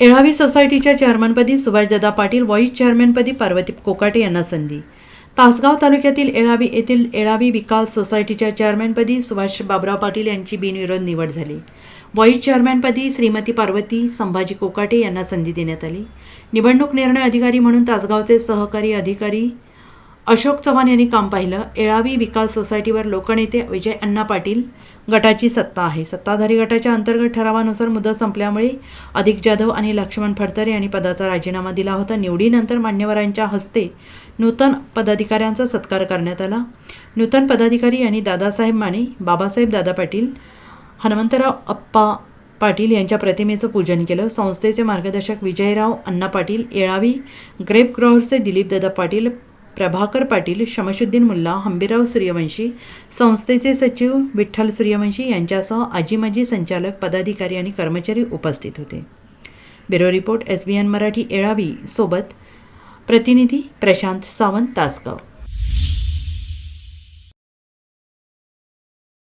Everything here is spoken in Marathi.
एळावी सोसायटीच्या चेअरमनपदी सुभाषदादा पाटील व्हाईस चेअरमनपदी पार्वती कोकाटे यांना संधी. तासगाव तालुक्यातील एळावी येथील एळावी विकास सोसायटीच्या चेअरमनपदी सुभाष बाबराव पाटील यांची बिनविरोध निवड झाली. व्हाईस चेअरमनपदी श्रीमती पार्वती संभाजी कोकाटे यांना संधी देण्यात आली. निवडणूक निर्णय अधिकारी म्हणून तासगावचे सहकारी अधिकारी अशोक चव्हाण यांनी काम पाहिलं. एळावी विकास सोसायटीवर लोकनेते विजय अण्णा पाटील गटाची सत्ता आहे. सत्ताधारी गटाच्या अंतर्गत ठरावानुसार मुदत संपल्यामुळे अधिक जाधव आणि लक्ष्मण फडतरे यांनी पदाचा राजीनामा दिला होता. निवडीनंतर मान्यवरांच्या हस्ते नूतन पदाधिकाऱ्यांचा सत्कार करण्यात आला. नूतन पदाधिकारी यांनी दादासाहेब माने बाबासाहेब दादा पाटील हनुमंतराव अप्पा पाटील यांच्या प्रतिमेचं पूजन केलं. संस्थेचे मार्गदर्शक विजयराव अण्णा पाटील येळावी ग्रेप दिलीप दिलीपदादा पाटील प्रभाकर पाटील शमशुद्दीन मुल्ला हंबीराव सूर्यवंशी संस्थेचे सचिव विठ्ठल सूर्यवंशी यांच्यासह आजीमाजी संचालक पदाधिकारी आणि कर्मचारी उपस्थित होते. Bureau report S B N Marathi Yelavi सोबत प्रतिनिधी प्रशांत सावंत तासगाव.